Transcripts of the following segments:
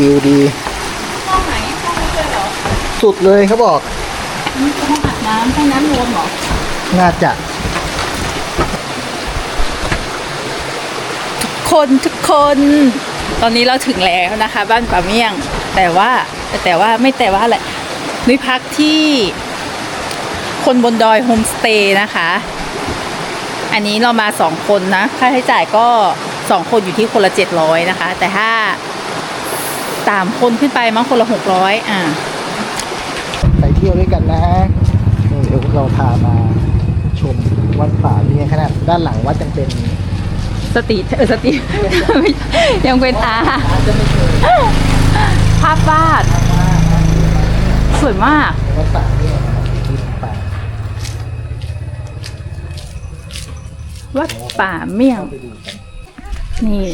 วิวดีห้องไหนห้องนี้เลยเหรอสุดเลยเขาบอกนี่คือห้องอาบน้ำห้องน้ำรวมเหรอน่าจะคนทุกคน ตอนนี้เราถึงแล้วนะคะ บ้านป่าเมี่ยง แต่ว่าแต่ว่าไม่แต่ว่าอะไรนุ้ยพักที่คนบนดอยโฮมสเตย์นะคะ อันนี้เรามาสองคนนะ ค่าใช้จ่ายก็สองคนอยู่ที่คนละเจ็ดร้อยนะคะ แต่ถ้า สามคนขึ้นไปมั้งคนละหกร้อยอ่า ไปเที่ยวด้วยกันนะนี่เดี๋ยวเราพามาชมวัดป่าเมียงขนาดด้านหลังวัดยังเป็นสตรีทเออสตรีทยังเป็นอาอาจจะไม่เคยภาพวาดสวยมาก วัดป่าเมียงนะครับที่ป่าวัดป่าเมี่ยงไปดูกันนี่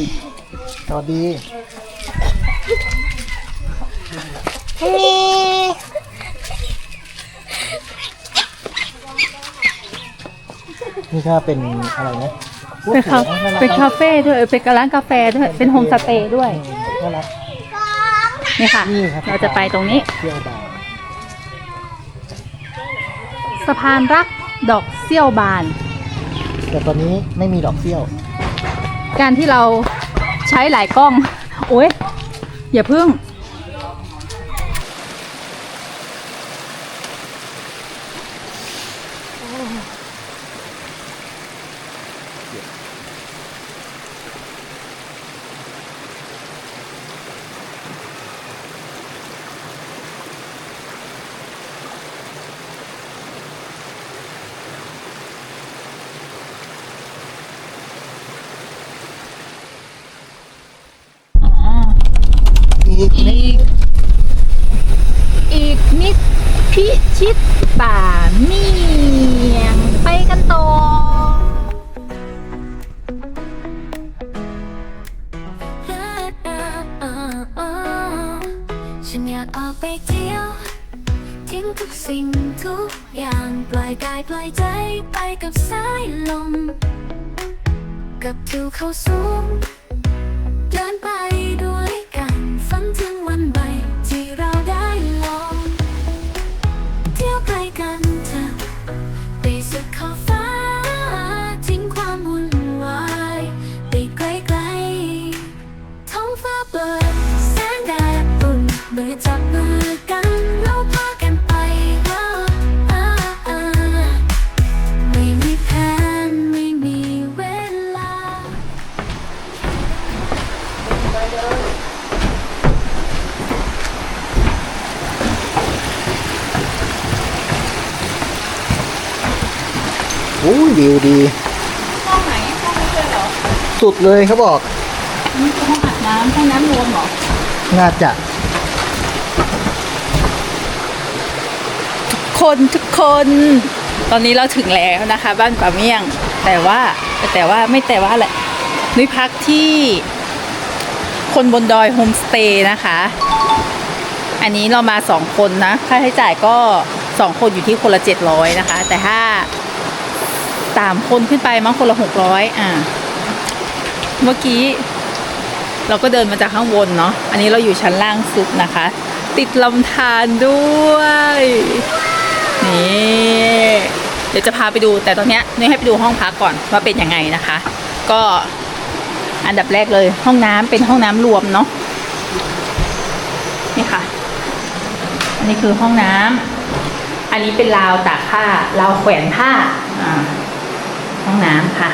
สวัสดี นี่ถ้าเป็นอะไรนะเป็นคาน่รักเป็นคาเฟ่ด้วยเออเป็นร้านกาแฟด้วยเป็นโฮมสเตย์ด้วยน่ารักนี่ค่ะนี่ครับเราจะไปตรงนี้เที่ยวบ่ายสะพานรักดอกเซี่ยวบาน แต่ตอนนี้ไม่มีดอกเซี่ยว การที่เราใช้หลายกล้อง โอ้ยอย่าพึ่ง สุดเลยเขาบอกนี่คือห้องอาบน้ำห้องน้ำรวมเหรอน่าจะคนทุกคน ตอนนี้เราถึงแล้วนะคะ บ้านป่าเมี่ยง แต่ว่าแต่ว่าไม่แต่ว่าอะไรนุ้ยพักที่คนบนดอยโฮมสเตย์นะคะ อันนี้เรามาสองคนนะ ค่าใช้จ่ายก็สองคนอยู่ที่คนละเจ็ดร้อยนะคะ แต่ถ้าสามคนขึ้นไปมั้งคนละหกร้อยอ่า เมื่อกี้ เราก็เดินมาจากข้างบนเนาะ อันนี้เราอยู่ชั้นล่างสุดนะคะ ติดลำธารด้วย นี่เดี๋ยวจะพาไปดูแต่ตอนเนี้ยนุ้ยให้ไปดูห้องพักก่อนว่าเป็นยังไงนะคะ ก็อันดับแรกเลย ห้องน้ำเป็นห้องน้ำรวมเนาะนี่ค่ะ อันนี้คือห้องน้ำอันนี้เป็นราวตากผ้าราวแขวนผ้าอ่าห้องน้ำค่ะ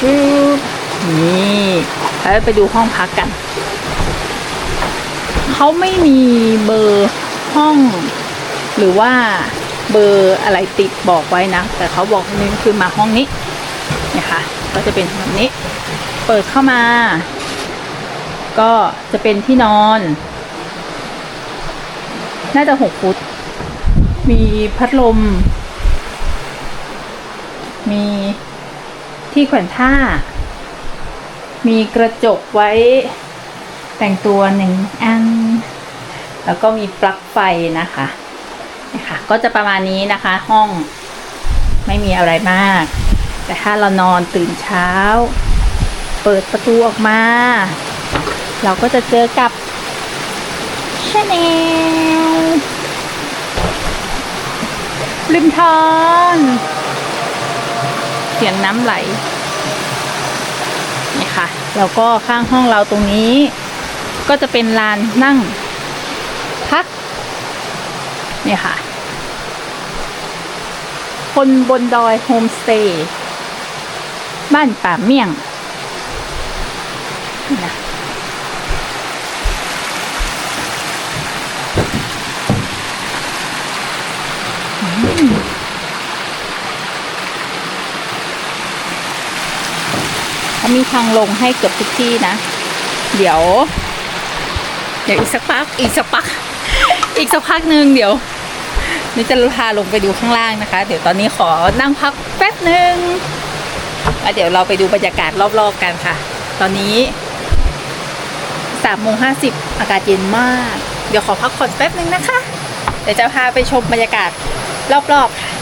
ปึ๊บนี่แล้วไปดูห้องพักกัน เขาไม่มีเบอร์ห้อง หรือว่าเบอร์อะไรติดบอกไว้นะ แต่เขาบอกนี่คือมาห้องนี้นี่ยค่ะก็จะเป็นแบบนี้ เปิดเข้ามา ก็จะเป็นที่นอน น่าจะหกฟุต มีพัดลม มี ที่แขวนผ้า มีกระจกไว้แต่งตัวหนึ่งอัน แล้วก็มีปลั๊กไฟนะคะนี่ค่ะ ก็จะประมาณนี้นะคะ ห้องไม่มีอะไรมาก แต่ถ้าเรานอนตื่นเช้า เปิดประตูออกมา เราก็จะเจอกับชาแนลริมทาน เสียงน้ำไหลนี่ค่ะ แล้วก็ข้างห้องเราตรงนี้ ก็จะเป็นลานนั่ง พักนี่ค่ะ คนบนดอยโฮมสเตย์บ้านป่าเมี่ยงนี่นะอืม เขามีทางลงให้เกือบทุกที่นะ เดี๋ยว เดี๋ยวอีกสักพัก อีกสักพัก อีกสักพักหนึ่งเดี๋ยวนี่จะพาลงไปดูข้างล่างนะคะ เดี๋ยวตอนนี้ขอนั่งพักแป๊บหนึ่งแล้วเดี๋ยวเราไปดูบรรยากาศรอบๆกันค่ะ ตอนนี้สามโมงห้าสิบอากาศเย็นมาก เดี๋ยวขอพักผ่อนแป๊บหนึ่งนะคะ เดี๋ยวจะพาไปชมบรรยากาศรอบๆค่ะ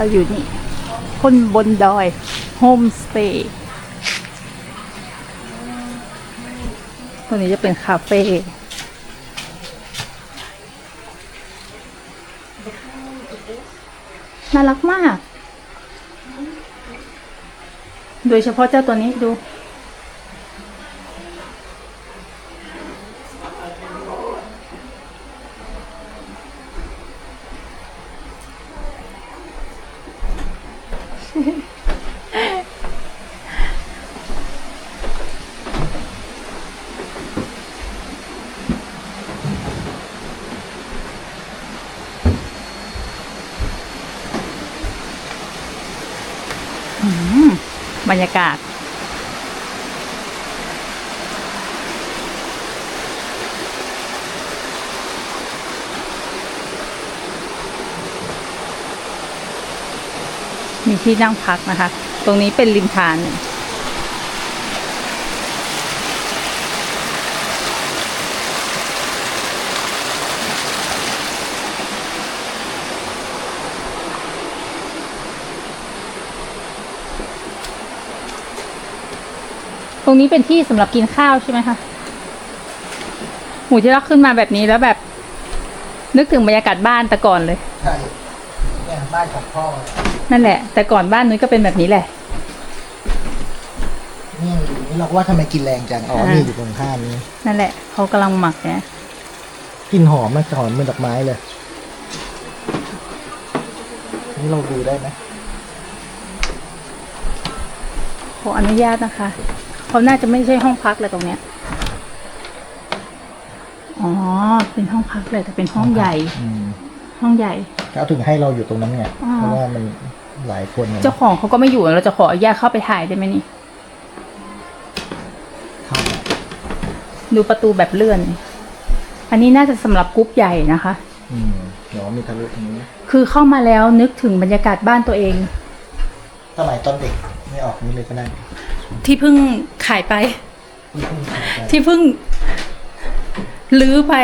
เราอยู่นี่ คนบนดอยโฮมสเตย์ตรงนี้จะเป็นคาเฟ่น่ารักมาก โดยเฉพาะเจ้าตัวนี้ดู บรรยากาศ มีที่นั่งพักนะคะ ตรงนี้เป็นริมทาน รงนี้เป็นที่สำหรับกินข้าวใช่ไหมคะหูที่เราขึ้นมาแบบนี้แล้วแบบ นึกถึงบรรยากาศบ้านแต่ก่อนเลยใช่เนี่ยบ้านของพ่อนั่นแหละ แต่ก่อนบ้านนุ้ยก็เป็นแบบนี้แหละนี่อยู่นี่เราก็ว่าทำไมกินแรงจังอ๋ออ่านี่นี่อยู่ตรงข้ามนี้นั่นแหละเขากำลังหมักเนี่ยกลินหอมมากหอมเหมือนดอกไม้เลย นี่เราดูได้ไหมขออนุญาตนะคะ เขาน่าจะไม่ใช่ห้องพักเลยตรงเนี้ย อ๋อ เป็นห้องพักเลยแต่เป็นห้องใหญ่ อืมห้องใหญ่ เขาถึงให้เราอยู่ตรงนั้นไงอ่า เพราะว่ามันหลายคนไงเจ้าของเขาก็ไม่อยู่เราจะขออนุญาตเข้าไปถ่ายได้ไหมนี่ เข้าไปดูประตูแบบเลื่อนอันนี้น่าจะสำหรับกรุ๊ปใหญ่นะคะ อืมเดี๋ยวมีทะลุตรงนี้ คือเข้ามาแล้วนึกถึงบรรยากาศบ้านตัวเอง สมัยตอนเด็กไม่ออกนี้เลยก็ได้ ที่เพิ่งขายไปที่เพิ่งขายไป ที่เพิ่งลื้อไป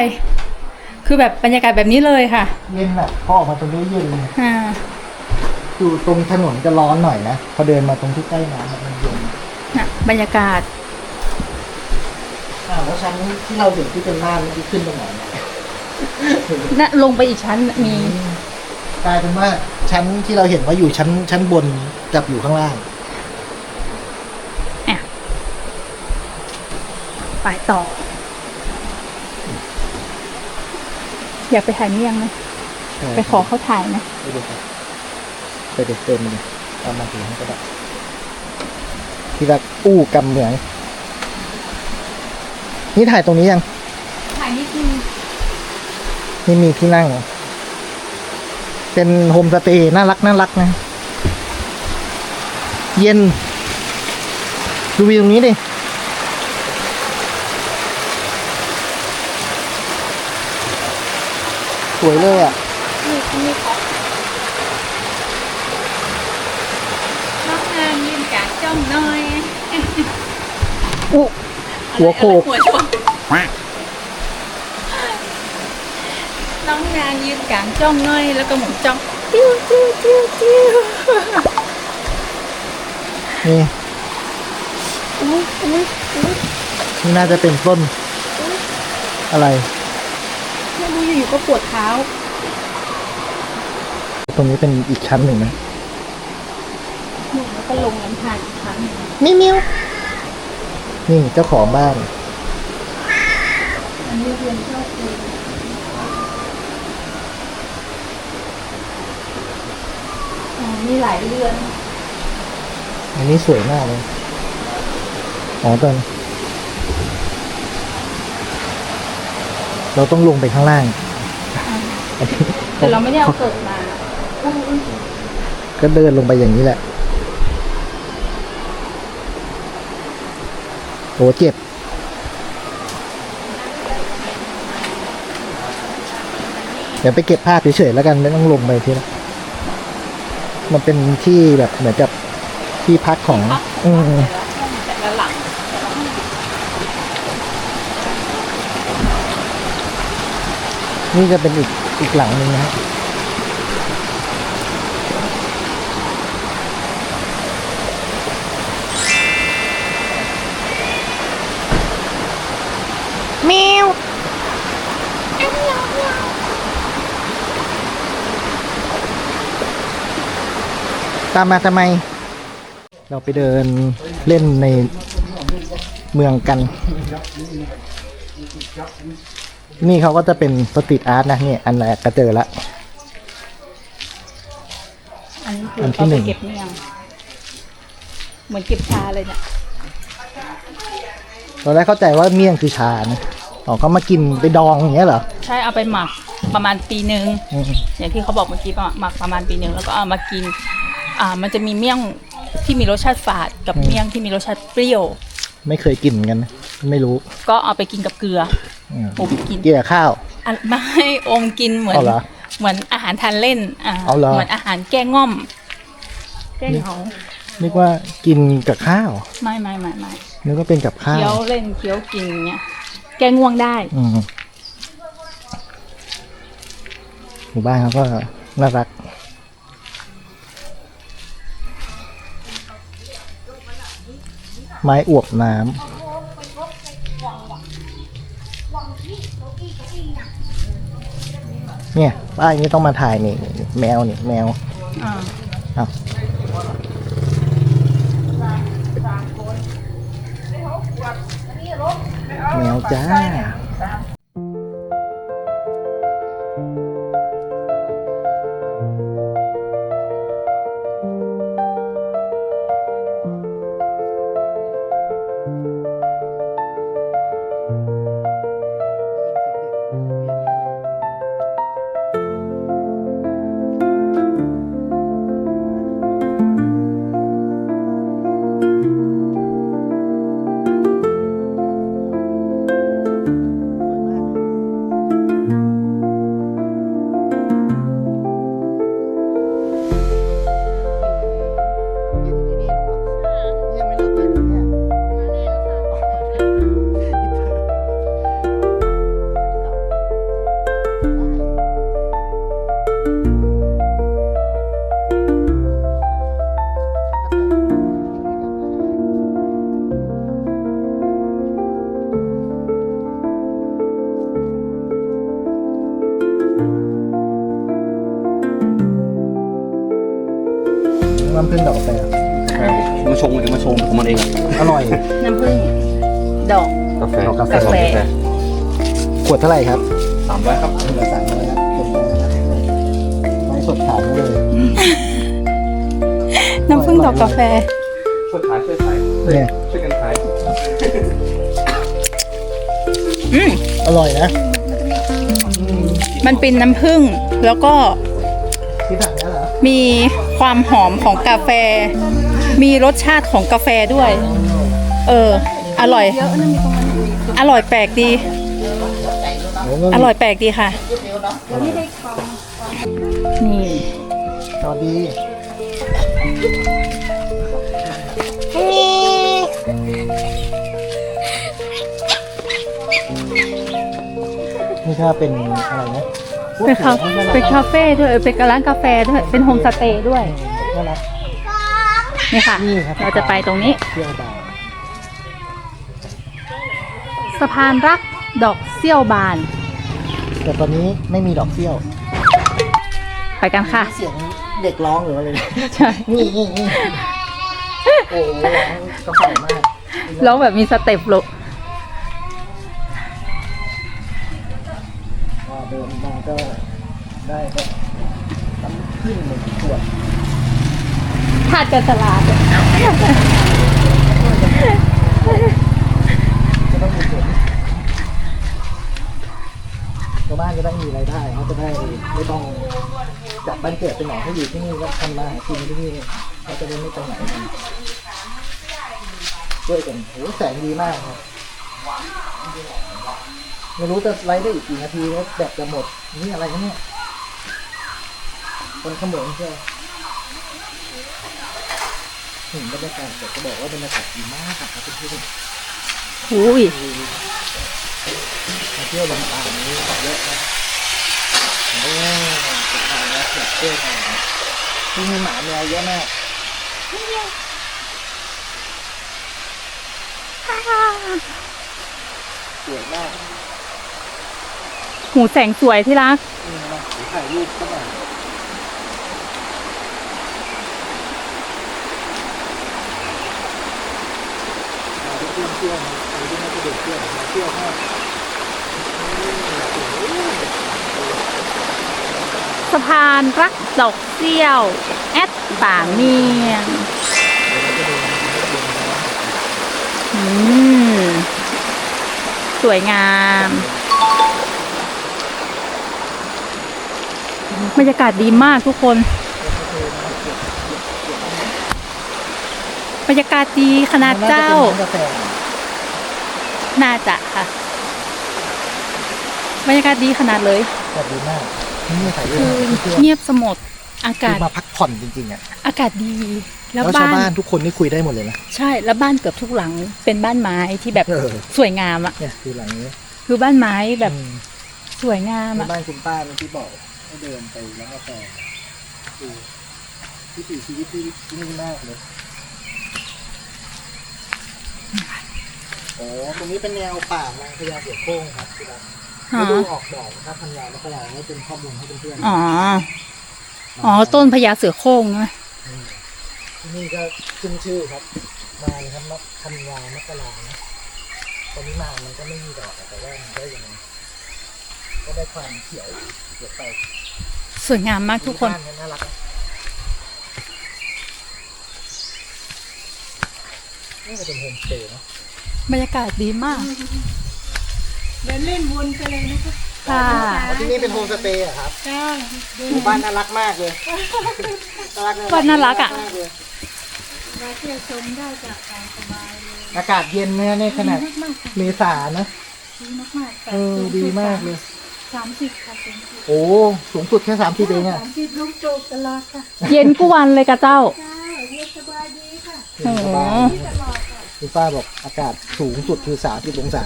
คือแบบบรรยากาศแบบนี้เลยค่ะ เย็นแบบพ่อออกมาตรงนี้เย็นเลยอ่าอยู่ตรงถนนจะร้อนหน่อยนะพอเดินมาตรงที่ใกล้น้ำมันเย็นน่ะบรรยากาศอ้าวแล้วชั้นที่เราเห็นที่เป็นบ้านที่ขึ้นตรงไหนเนี่ยน่ะลงไปอีกชั้นมีกลายเป็นว่าชั้นที่เราเห็นว่าอยู่ชั้นชั้นบนกับอยู่ข้างล่าง ไปต่อ อยากไปถ่ายเมี่ยงไหมไปขอเขาถ่ายไหมไปดูครับไปเด็กเติมมันเอามาถือให้ก็ได้ที่รักอู้กำเหมือง นี่ถ่ายตรงนี้ยัง ถ่ายนิดนึงนี่มีที่นั่ง เป็นโฮมสเตย์น่ารักน่ารักนะ เย็น ดูวิวตรงนี้ดิ วยเลยอะนี่นี่ขอน้องงานยืนกลางจ้องหน่อยอุ๊หัวโขกหัวชนน้องนางยืนกลางจ้องหน่อย แล้วก็หมุนจ้องจิ้วจิ้วจิ้วจิ้วนี่อุ๊ยอุ๊ยอุ๊ยนี่น่าจะเป็นต้นอะไร ไม่รู้อยู่ๆก็ปวดเท้า ตรงนี้เป็นอีกชั้นหนึ่งนะหนูแล้วก็ลงน้ำทานอีกครั้งหนึ่งมิวมิวนี่เจ้าของบ้าน อันนี้เรียนเข้าครูอ๋อมีหลายเรือน อันนี้สวยมากเลย อ๋อตอน เราต้องลงไปข้างล่างแต่เราไม่ได้เอาเกิดมา ก็เดินลงไปอย่างนี้แหละ โอ้เจ็บ เดี๋ยวไปเก็บภาพเฉยๆแล้วกันไม่ต้องลงไปทีละมันเป็นที่แบบเหมือนกับที่พักของ อืม แต่ละหลัง นี่จะเป็นอีกอีกหลังหนึ่งนะฮะมิวตามมาทำไม เราไปเดินเล่นในเมืองกัน นี่เขาก็จะเป็นสตรีทอาร์ตนะเนี่ยอันแรกก็เจอละ อันนี้คืออันที่เขาหนึ่ไปง เก็บเมี่ยงเหมือนเก็บชาเลยเนี่ยตอนแรกเข้าใจว่าเมี่ยงคือชานะอ๋อเขามากินไปดองอย่างเงี้ยเหรอใช่เอาไปหมักประมาณปีหนึ่งอืมอย่างที่เขาบอกเมื่อกี้ประมาณหมักประมาณปีหนึ่งแล้วก็เอามากิน อ่า มันจะมีเมี่ยงที่มีรสชาติฝาดกับเมี่ยงที่มีรสชาติเปรี้ยว ไม่เคยกินเหมือนกันนะไม่รู้ก็เอาไปกินกับเกลืออืมอมกินกินกับข้าว อะไม่อมกินเหมือนเอาเหรอเหมือนอาหารทานเล่นอ่าเอาเหรอ มือนอาหารแก้ง่อม แก้เหงานึกว่ากินกับข้าว ไม่ไม่ไม่ไม่นึกว่าเป็นกับข้าวเคี้ยวเล่นเคี้ยวกินเงี้ยแก้ง่วงได้ อืมหมู่บ้านเขาก็น่ารัก ไม้อวบน้ำเนี่ยป้ายนี้ต้องมาถ่ายนี่นี่แมวนี่แมวอ่าครับแมวจ้า ช่วยขายช่วยขายเนี่ยช่วยกันขายอืมอร่อยนะมันเป็นน้ำผึ้งแล้วก็ที่ถังนี้เหรอมีความหอมของกาแฟ มีรสชาติของกาแฟด้วย เออ อร่อย อร่อยแปลกดีโอ้โหอร่อยแปลกดีค่ะ นี่ สวัสดี นี่ถ้าเป็นอะไรนะเป็นคาเป็นคาเฟ่ด้วยเออเป็นร้านกาแฟด้วย เป็นโฮมสเตย์ด้วย น่ารัก นี่ค่ะ นี่ครับ เราจะไปตรงนี้ เที่ยวบาร์สะพานรักดอกเซี่ยวบาน แต่ตอนนี้ไม่มีดอกเซี่ยว ไปกันค่ะ เสียงเด็กร้องหรืออะไรเนี่ยใช่ นี่นี่นี่ โอ้โหร้องกระเป๋ามากร้องแบบมีสเต็ปลุกก็เดินมาก็ได้แบบน้ำขึ้นหนึ่งขวดทาดกันตลาดจะต้องมีผลชาวบ้านจะได้มีรายได้เขาจะได้ไม่ต้องจับบ้านเกิดเป็นหนองเขาอยู่ที่นี่ก็ทำมาหากินที่นี่เขาจะได้ไม่ไปไหน กันช่วยกันโอ้โหแสงดีมากครับไม่รู้จะไลฟ์ได้อีกกี่นาทีแล้วแบตจะหมด นี่อะไรนะเนี่ยคนขโมยใช่ไหมเห็นบรรยากาศแต่ก็บอกว่าบรรยากาศดีมากครับเพื่อนอุ้ยๆมาเที่ยวลำปางนี้เยอะนะโอ้สุดท้ายแล้วอยากเที่ยวกันที่มีหมาแมวเยอะมาก สวยมากหูแสงสวยที่รักนี่นะถ่ายรูปก็หน่อยมาเที่ยวเที่ยวนะใครที่ไม่ได้เด็กเที่ยวมาเที่ยวแค่สะพานรักดอกเซี่ยว แอดป่าเมียง อืม สวยงามบรรยากาศดีมากทุกคนบรรยากาศดีขนาดเจ้ากาแฟน่าจะค่ะ บรรยากาศดีขนาดเลยแบบดีมากนี่ถ่ายรูปคือเที่ยวเงียบสงบอาคืกาอศมาพักผ่อนจริงๆอะ อากาศดี แล้วแล้วชาวบ้านบ้านทุกคนนี่คุยได้หมดเลยนะ ใช่แล้วบ้านเกือบทุกหลังเป็นบ้านไม้ที่แบบเออ สวยงามอะเนี่ยคือหลังนี้คือบ้านไม้แบบอืมสวยงามที่อะบ้านคุณป้าเมื่อกี้บอกให้เดินไปแล้วกาแฟดูวิถีชีวิตที่นิ่งมากเลยโอ้ตรงนี้เป็นแนวป่านางพญาเสือโคร่งครับที่รักอ๋อ ฤดูออกดอกนะครับพันยาและกลาให้เป็นข้อมูลให้เพื่อนๆ อ๋อ อ๋อต้นพญาเสือโคร่งนะ ที่นี่ก็ขึ้นชื่อครับ มาเลยครับมะคันยามะกะลานะตอนนี้มามันก็ไม่มีดอกอะแต่ว่ามันก็ยังก็ได้ความเขียวเกิดไปสวยงามมากทุกคนบ้าน่ารักนะนี่ก็เป็นโฮมสเตย์เนาะบรรยากาศดีมากเดินเล่นวนไปเลยนะคะค่ะอ๋อที่นี่เป็นโฮมสเตย์เหรอครับจ้าเดินหมู่บ้านน่ารักมากเลยน่ารักบ้านน่ารักอะ มากเลยมาเที่ยวชมได้จากทางสบายเลยอากาศเย็นนะในขนาดมากๆค่ะเมษานะ ดีมากๆเออ ดีมากเลย สามสิบค่ะสูงสุดโอ้ สูงสุดแค่สามสิบเองอะสามสิบลูกโจกตลอดค่ะเย็นกุวันเลยกะเจ้าจ้าเย็นสบายดีค่ะเย็นสบายโอ้ตลอดค่ะคุณป้าบอกอากาศสูงสุดคือสามสิบองศา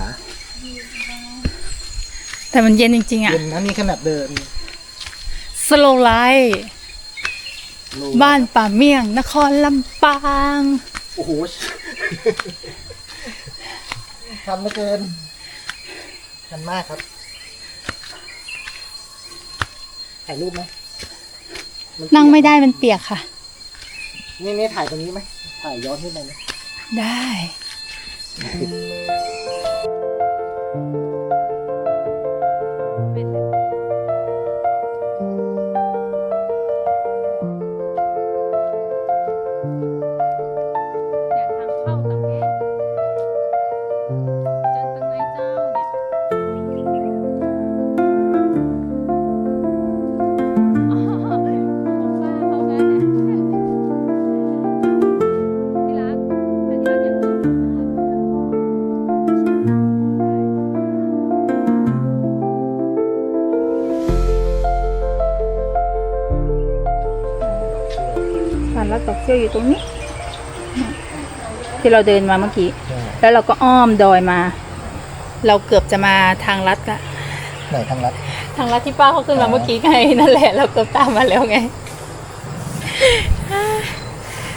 แต่มันเย็นจริง ๆ อะ เย็นนะนี่ขนาดเดิน สโลไลท์ บ้านป่าเมี่ยง นครลำปาง โอ้โหทำเหลือเกินทันมากครับ ถ่ายรูปไหมนนั่งไม่ได้มันเปียกค่ะ นี่นี่ถ่ายตรงนี้ไหม ถ่ายย้อนขึ้นไปไหมได้เนี่ อกเซี่ยวอยู่ตรงนี้ ที่เราเดินมาเมื่อกี้ใช่แล้วเราก็อ้อมดอยมา เราเกือบจะมาทางลัดกะไหนทางลัดทางลัดที่ป้าเขาขึ้นมาเมื่อกี้ไงนั่นแหละ เราเกือบตามมาแล้วไง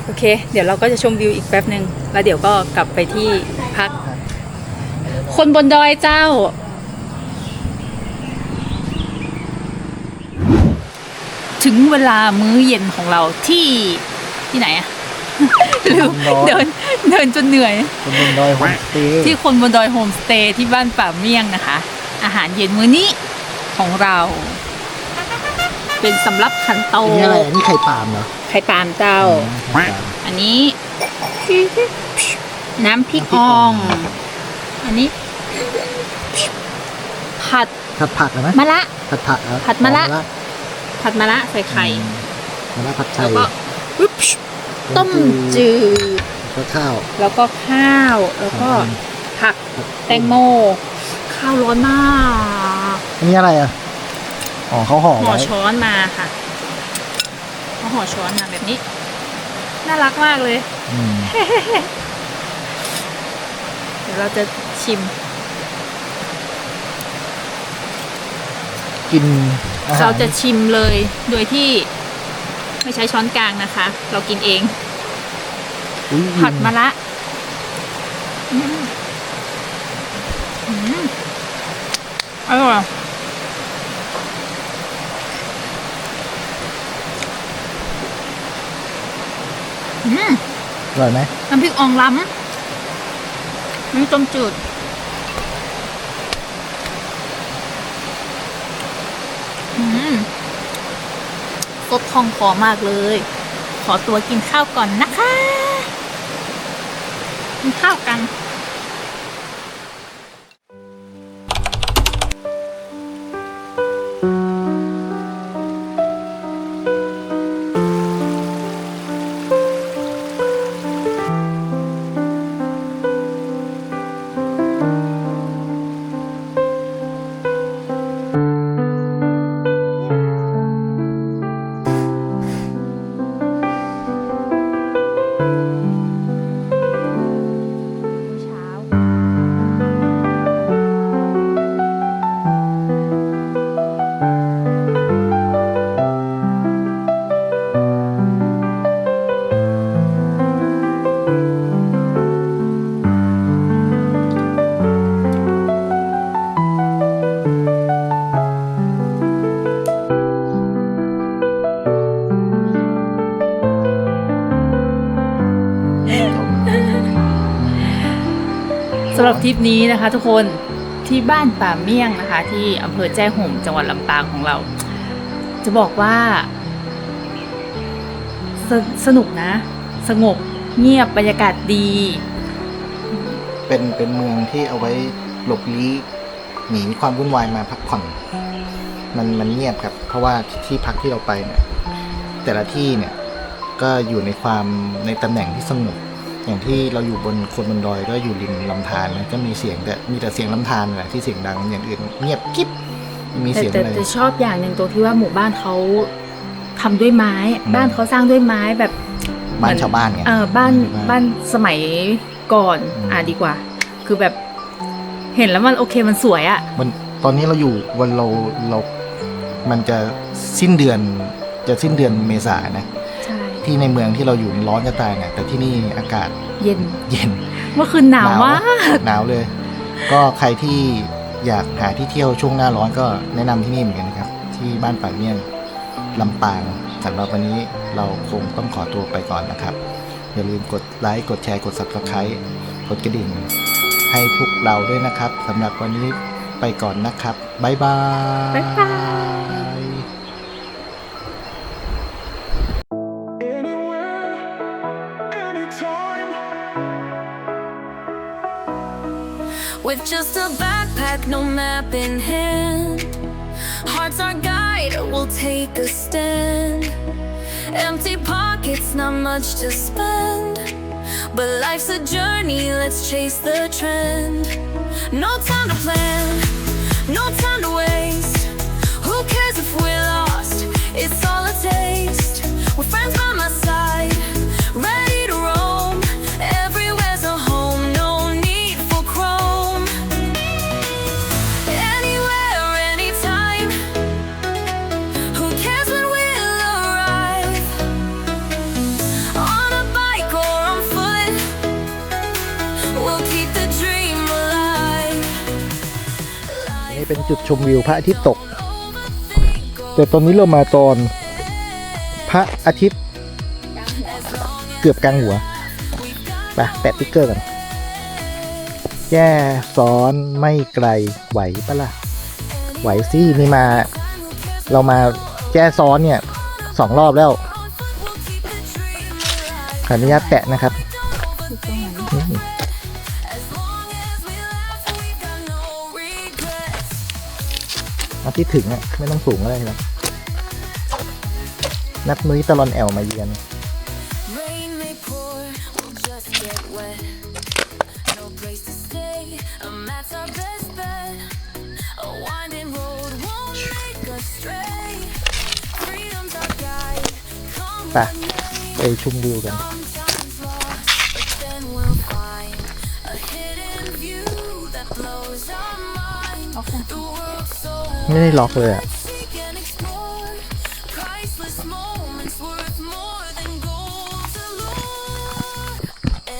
โอเค เดี๋ยวเราก็จะชมวิวอีกแป๊บหนึ่งแล้วเดี๋ยวก็กลับไปที่พัก คนบนดอยเจ้าถึงเวลามื้อเย็นของเราที่ ที่ไหนอะลืมเดินเดินจนเหนื่อยเป็นบนดอยโฮมสเตย์ที่คนบนดอยโฮมสเตย์ที่บ้านป่าเมี่ยงนะคะ อาหารเย็นมื้อนี้ของเรา เป็นสำรับขันโตอันนี้อะไรอันนี้ไข่ปาล์มเหรอไข่ปาล์มเจ้า ไข่ปาล์ม อันนี้ น้ำพริกอ่องอันนี้ ผัดผัดผักเหรอไหมมะละ ผัดผักเหรอผัดมะละอ๋อผัดมะละใส่ไข่ มะละผัดไทแล้วยก็ อุ๊บต้มจืดแล้วข้าว แล้วก็ข้าว แล้วก็ผักแตงโม ข้าวร้อนมากอันนี้อะไรอะอ๋อเขาห่อห่อไว้ช้อนมาค่ะเขาห่อช้อนมาแบบนี้ น่ารักมากเลยอืมเดี๋ยวเราจะชิม กินอาหารเราจะชิมเลยโดยที่ ไม่ใช้ช้อนกลางนะคะ เรากินเองอุ๊ยผัดมะละอืมอืมอร่อยอืมอร่อยไหมน้ำพริกอ่องล้ำนี่ต้มจืด สดทองคอมากเลย ขอตัวกินข้าวก่อนนะคะ กินข้าวกันำหรับทริปนี้นะคะ ทุกคนที่บ้านป่าเมี่ยงนะคะ ที่อำเภอแจ้ห่มจังหวัดลำปางของเรา จะบอกว่าสสนุกนะ สงบเงียบบรรยากาศดี เป็นเป็นเมืองที่เอาไว้หลบลี้หนีความวุ่นวายมาพักผ่อน มันมันเงียบครับ เพราะว่าที่พักที่เราไปเนี่ยแต่ละที่เนี่ยก็อยู่ในความในตำแหน่งที่สงบ อย่างที่เราอยู่บนคนบนดอยก็อยู่ริมลำธารมันก็มีเสียงแต่มีแต่เสียงลำธารแหละที่เสียงดังอย่างอื่นเงียบกิ๊บไม่มีแต่เสียงแต่อะไร แต่ชอบอย่างหนึ่งตรงที่ว่าหมู่บ้านเขาทำด้วยไม้ อืม บ้านเขาสร้างด้วยไม้แบบบ้านชาวบ้านไง เออบ้านบ้านบ้านสมัยก่อนอืม อ่าดีกว่า คือแบบ เห็นแล้วมันโอเคมันสวยอะวันตอนนี้เราอยู่วันเราเรา มันจะสิ้นเดือนจะสิ้นเดือนเมษานะใช่ ที่ในเมืองที่เราอยู่นี่ร้อนจะตายเนี่ยแต่ที่นี่อากาศเย็นเย็นเมื่อคืนหนาวมากหนาวเลย ก็ใครที่อยากหาที่เที่ยวช่วงหน้าร้อนก็แนะนำที่นี่เหมือนกันนะครับ ที่บ้านป่าเมี่ยงลำปางสำหรับวันนี้เราคงต้องขอตัวไปก่อนนะครับ อย่าลืมกดไลค์กดแชร์กด subscribe กดกระดิ่ง ให้พวกเราด้วยนะครับสำหรับวันนี้ไปก่อนนะครับบ๊ายบาย With just a backpack, no map in hand. Heart's our guide, we'll take a stand. Empty pockets, not much to spend. But life's a journey, let's chase the trend. No time to plan, no time to waste. Who cares if we're lost? It's all a taste. With friends จุดชมวิวพระอาทิตย์ตก แต่ตอนนี้เรามาตอนพระอาทิตย์เกือบกลางหัวไปแปะติ๊กเกอร์กันแย่ซ้อนไม่ไกลไหวปะล่ะ ไหวสินี่มา เรามาแจ้ซ้อนเนี่ยสองรอบแล้วขออนุญาตแตะนะครับ นัดที่ถึงอะไม่ต้องสูงอะไรนะนัดนุ้ยตะลอนแอลมาเยือนไปไปชุมวิวกัน ไม่ได้ล็อกเลยอะ we can explore priceless moments worth more than gold allure.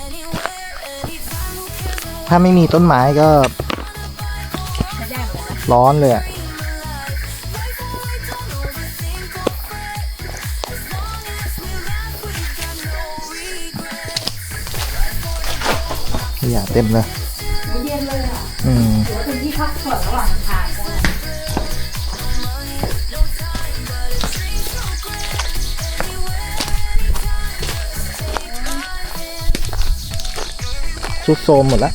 Anywhere, anytime, who cares what ถ้าไม่มีต้นไม้ก็ ร้อนเลยอะ life away, don't overthink or fret. As long as we laugh, we've got no regrets. ขยะเต็มเลยเย็นเลยอะอืมถือว่าเป็นที่พักผ่อนระหว่าง สุดโซมหมดละ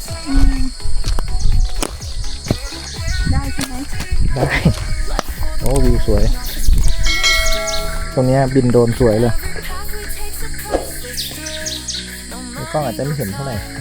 ได้ใช่ไหมได้ โอ้วิวสวย ตรงเนี้ยบินโดรนสวยเลย Pathway takes us closer through. No ในกล้องอาจจะไม่เห็นเท่าไหร่ matter